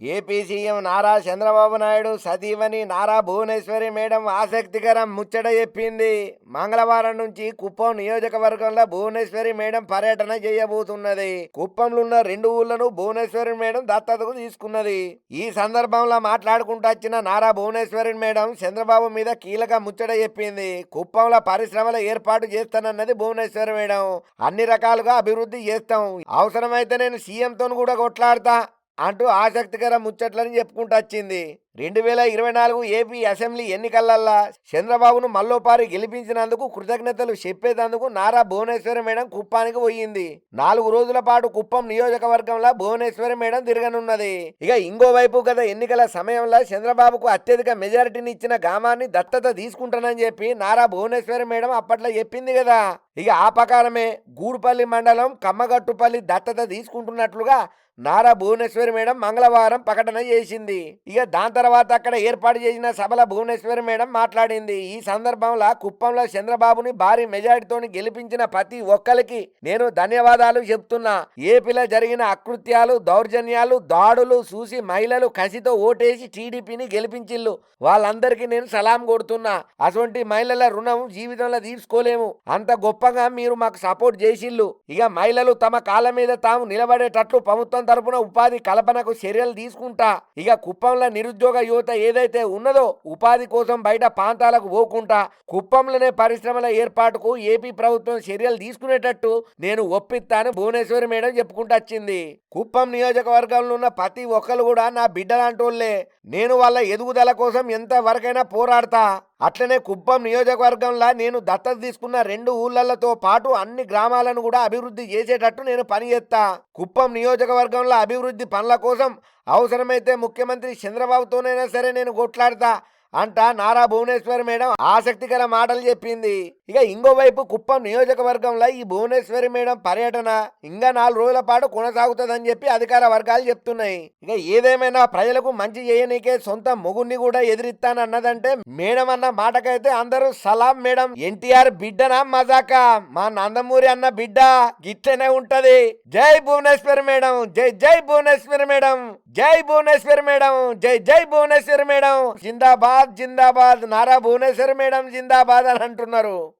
AP CM Nara Chandrababu Naidu సతీమణి Nara Bhuvaneshwari madam ఆసక్తికరం ముచ్చట చెప్పింది. మంగళవారం నుంచి కుప్పం నియోజకవర్గంలో భువనేశ్వరి మేడం పర్యటన చేయబోతున్నది. కుప్పంలో ఉన్న రెండు ఊళ్ళను భువనేశ్వరి మేడం దత్తతకు తీసుకున్నది. ఈ సందర్భంలో మాట్లాడుకుంటూ వచ్చిన నారా భువనేశ్వరి మేడం చంద్రబాబు మీద కీలక ముచ్చట చెప్పింది. కుప్పంలో పరిశ్రమల ఏర్పాటు చేస్తానన్నది భువనేశ్వరి మేడం. అన్ని రకాలుగా అభివృద్ధి చేస్తాం. అవసరమైతే నేను సీఎంతో కూడా కొట్లాడతా. అంటూ ఆసక్తికర ముచ్చట్లని చెప్పుకుంటూ వచ్చింది. రెండు వేల ఇరవై నాలుగు ఏపీ అసెంబ్లీ ఎన్నికలల్లా చంద్రబాబును మల్లోపారి గెలిపించినందుకు కృతజ్ఞతలు చెప్పేటందుకు నారా భువనేశ్వరి మేడం కుప్పానికి పోయింది. నాలుగు రోజుల పాటు కుప్పం నియోజకవర్గంలో భువనేశ్వరి మేడం తిరగనున్నది. ఇక ఇంకోవైపు గత ఎన్నికల సమయంలో చంద్రబాబుకు అత్యధిక మెజారిటీని ఇచ్చిన గ్రామాన్ని దత్తత తీసుకుంటానని చెప్పి నారా భువనేశ్వరి మేడం అప్పట్లో చెప్పింది కదా. ఇక ఆ ప్రకారమే గూడుపల్లి మండలం కమ్మగట్టుపల్లి దత్తత తీసుకుంటున్నట్లుగా నారా భువనేశ్వరి మేడం మంగళవారం ప్రకటన చేసింది. ఇక దాని తర్వాత అక్కడ ఏర్పాటు చేసిన సభల భువనేశ్వరి మేడం మాట్లాడింది. ఈ సందర్భంలో కుప్పంలో చంద్రబాబుని భారీ మెజారిటీతోని గెలిపించిన ప్రతి ఒక్కరికి నేను ధన్యవాదాలు చెప్తున్నా. ఏపీలో జరిగిన అకృత్యాలు దౌర్జన్యాలు దాడులు చూసి మహిళలు కసితో ఓటేసి టీడీపీని గెలిపించిల్లు వాళ్ళందరికీ నేను సలాం కొడుతున్నా. అటువంటి మహిళల రుణం జీవితంలో తీసుకోలేము అంత గొప్పగా మీరు మాకు సపోర్ట్ చేసిల్లు ఇక మహిళలు తమ కాళ్ళ మీద తాము నిలబడేటట్లు ప్రభుత్వం తరపున ఉపాధి కల్పనకు చర్యలు తీసుకుంటా. ఇక కుప్పంలో నిరుద్యోగ యువత ఏదైతే ఉన్నదో ఉపాధి కోసం బయట ప్రాంతాలకు పోకుండా కుప్పంలోనే పరిశ్రమల ఏర్పాటుకు ఏపీ ప్రభుత్వం చర్యలు తీసుకునేటట్టు నేను ఒప్పిస్తాను భువనేశ్వరి మేడం చెప్పుకుంటూ వచ్చింది. కుప్పం నియోజకవర్గంలో ఉన్న ప్రతి ఒక్కరు కూడా నా బిడ్డలాంటోళ్ళే నేను వాళ్ళ ఎదుగుదల కోసం ఎంత వరకైనా పోరాడతా. అట్లనే కుప్పం నియోజకవర్గంలో నేను దత్తత తీసుకున్న రెండు ఊళ్ళతో పాటు అన్ని గ్రామాలను కూడా అభివృద్ధి చేసేటట్టు నేను పని చేస్తా కుప్పం నియోజకవర్గంలో అభివృద్ధి పనుల కోసం అవసరమైతే ముఖ్యమంత్రి చంద్రబాబుతోనైనా సరే నేను కొట్లాడతా. అంట నారా భువనేశ్వరి మేడం ఆసక్తికర మాటలు చెప్పింది. ఇక ఇంకోవైపు కుప్పం నియోజకవర్గంలో ఈ భువనేశ్వరి మేడం పర్యటన ఇంకా నాలుగు రోజుల పాటు కొనసాగుతుందని చెప్పి అధికార వర్గాలు చెప్తున్నాయి. ఇక ఏదేమైనా ప్రజలకు మంచి చేయనీకే సొంత మొగుణ్ణి కూడా ఎదిరిస్తానన్నదంటే మేడం అన్న మాటకైతే అందరూ సలాం మేడం. ఎన్టీఆర్ బిడ్డనా మజాకా? మా నందమూరి అన్న బిడ్డ గిట్లనే ఉంటది. జై భువనేశ్వరి మేడం జై జై భువనేశ్వరి మేడం జై భువనేశ్వరి మేడం జై జై భువనేశ్వరి మేడం. జిందాబాద్ జిందాబాద్ నారా భువనేశ్వర్ మేడం జిందాబాద్ అని అంటున్నారు.